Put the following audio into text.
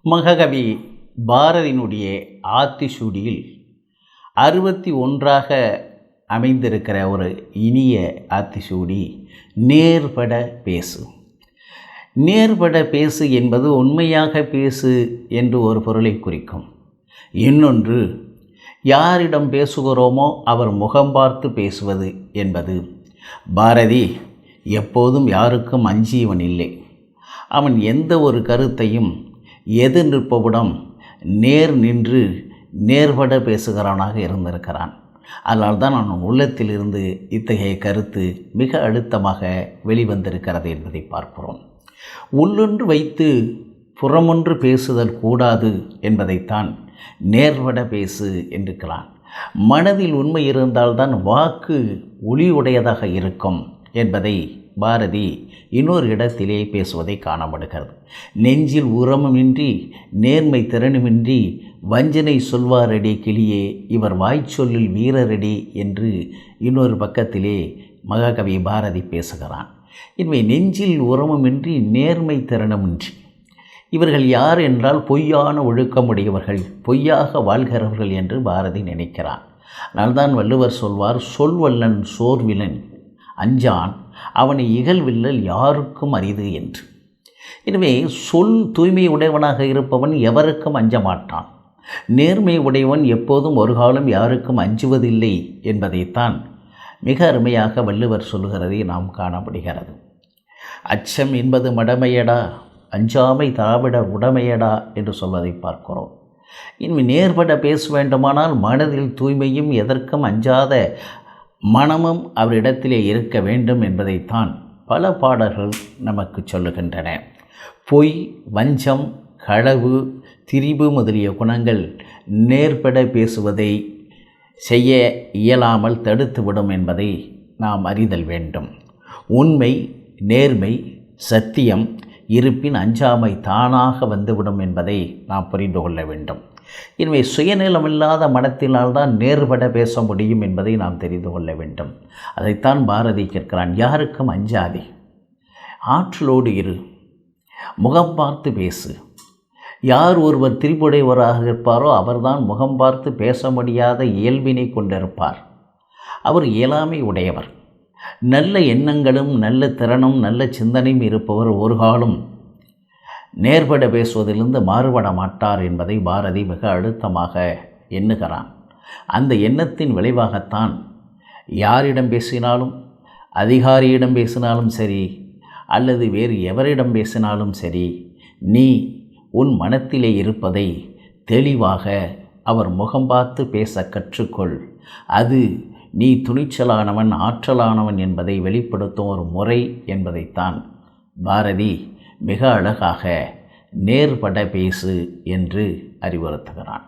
மகாகவி பாரதியினுடைய ஆத்திசூடியில் அறுபத்தி ஒன்றாக அமைந்திருக்கிற ஒரு இனிய ஆத்திசூடி நேர்பட பேசு. நேர்பட பேசு என்பது உண்மையாக பேசு என்று ஒரு பொருளை குறிக்கும். இன்னொன்று யாரிடம் பேசுகிறோமோ அவர் முகம் பார்த்து பேசுவது என்பது. பாரதி எப்போதும் யாருக்கும் அஞ்சியவன் இல்லை. அவன் எந்த ஒரு கருத்தையும் எதிர் நிற்பவிடம் நேர் நின்று நேர்பட பேசுகிறவனாக இருந்திருக்கிறான். அதனால் தான் அவன் உள்ளத்திலிருந்து இத்தகைய கருத்து மிக அழுத்தமாக வெளிவந்திருக்கிறது என்பதை பார்க்கிறோம். உள்ளொன்று வைத்து புறமொன்று பேசுதல் கூடாது என்பதைத்தான் நேர்பட பேசு என்றுக்கிறான் மனதில் உண்மை இருந்தால்தான் வாக்கு ஒளி உடையதாக இருக்கும் என்பதை பாரதி இன்னொரு இடத்திலே பேசுவதை காணப்படுகிறது. நெஞ்சில் உரமுமின்றி நேர்மை திறனுமின்றி வஞ்சனை சொல்வாரடி கிளியே இவர் வாய்ச்சொல்லில் வீரரடி என்று இன்னொரு பக்கத்திலே மகாகவி பாரதி பேசுகிறான். இனிமே நெஞ்சில் உரமுமின்றி நேர்மை திறனுமின்றி இவர்கள் யார் என்றால் பொய்யான ஒழுக்கமுடையவர்கள் பொய்யாக வாழ்கிறவர்கள் என்று பாரதி நினைக்கிறான். அதனால்தான் வள்ளுவர் சொல்வார் சொல்வல்லன் சோர்விலன் அஞ்சான் அவனை இகழ்வில்லல் யாருக்கும் அரிது என்று. எனவே சொல் தூய்மை உடையவனாக இருப்பவன் எவருக்கும் அஞ்ச மாட்டான் நேர்மை உடையவன் எப்போதும் ஒரு காலம் யாருக்கும் அஞ்சுவதில்லை என்பதைத்தான் மிக அருமையாக வள்ளுவர் சொல்கிறதை நாம் காணப்படுகிறது. அச்சம் என்பது மடமையடா அஞ்சாமை திராவிட உடமையடா என்று சொல்வதை பார்க்கிறோம். இனிமே நேர்பட பேச வேண்டுமானால் மனதில் தூய்மையும் எதற்கும் அஞ்சாத மனமும் அவரிடத்திலே இருக்க வேண்டும் என்பதைத்தான் பல பாடல்கள் நமக்கு சொல்லுகின்றன. பொய் வஞ்சம் களவு திரிபு முதலிய குணங்கள் நேர்பட பேசுவதை செய்ய இயலாமல் தடுத்துவிடும் என்பதை நாம் அறிதல் வேண்டும். உண்மை நேர்மை சத்தியம் இருப்பின் அஞ்சாமை தானாக வந்துவிடும் என்பதை நாம் புரிந்து கொள்ள வேண்டும். எனவே சுயநலமில்லாத மனத்தினால்தான் நேர்பட பேச முடியும் என்பதை நாம் தெரிந்து கொள்ள வேண்டும். அதைத்தான் பாரதி கேட்கிறான் யாருக்கும் அஞ்சாதே. ஆற்றலோடு இரு. முகம் பார்த்து பேசு. யார் ஒருவர் திரிபுடையவராக இருப்பாரோ அவர்தான் முகம் பார்த்து பேச முடியாத இயல்பினை கொண்டிருப்பார். அவர் இயலாமை உடையவர். நல்ல எண்ணங்களும் நல்ல திறனும் நல்ல சிந்தனையும் இருப்பவர் ஒரு காலம் நேர்பட பேசுவதிலிருந்து மாறுபட மாட்டார் என்பதை பாரதி மிக அழுத்தமாக எண்ணுகிறான். அந்த எண்ணத்தின் விளைவாகத்தான் யாரிடம் பேசினாலும் அதிகாரியிடம் பேசினாலும் சரி அல்லது வேறு எவரிடம் பேசினாலும் சரி நீ உன் மனத்திலே இருப்பதை தெளிவாக அவர் முகம் பார்த்து பேச கற்றுக்கொள். அது நீ துணிச்சலானவன் ஆற்றலானவன் என்பதை வெளிப்படுத்தும் ஒரு முறை என்பதைத்தான் பாரதி மிக அழகாக நேர்பட பேசு என்று அறிவுறுத்துகிறான்.